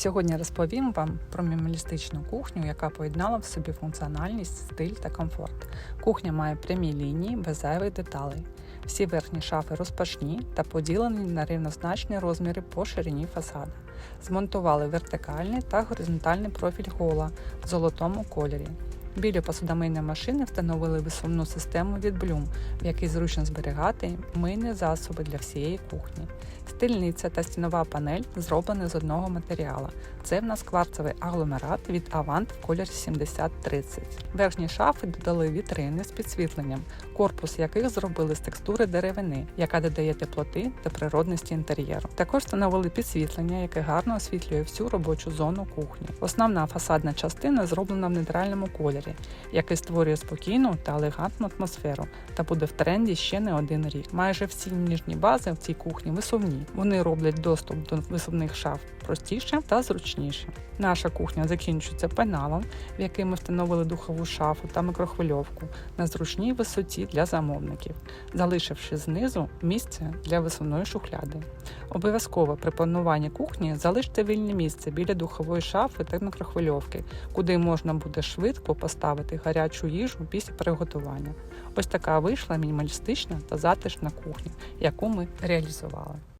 Сьогодні розповім вам про мінімалістичну кухню, яка поєднала в собі функціональність, стиль та комфорт. Кухня має прямі лінії без зайвих деталей. Всі верхні шафи розпашні та поділені на рівнозначні розміри по ширині фасаду. Змонтували вертикальний та горизонтальний профіль гола в золотому кольорі. Біля посудомийної машини встановили висувну систему від Bloom, в якій зручно зберігати мийні засоби для всієї кухні. Стильниця та стінова панель зроблені з одного матеріалу. Це в нас кварцевий агломерат від Avant в кольорі 7030. Верхні шафи додали вітрини з підсвітленням, корпус яких зробили з текстури деревини, яка додає теплоти та природності інтер'єру. Також встановили підсвітлення, яке гарно освітлює всю робочу зону кухні. Основна фасадна частина зроблена в нейтральному кольорі, який створює спокійну та елегантну атмосферу та буде в тренді ще не один рік. Майже всі ніжні бази в цій кухні висувні. Вони роблять доступ до висувних шаф простіше та зручніше. Наша кухня закінчується пеналом, в який ми встановили духову шафу та микрохвильовку на зручній висоті для замовників, залишивши знизу місце для висувної шухляди. Обов'язково при плануванні кухні залиште вільне місце біля духової шафи та мікрохвильовки, куди можна буде швидко поставити гарячу їжу після приготування. Ось така вийшла мінімалістична та затишна кухня, яку ми реалізували.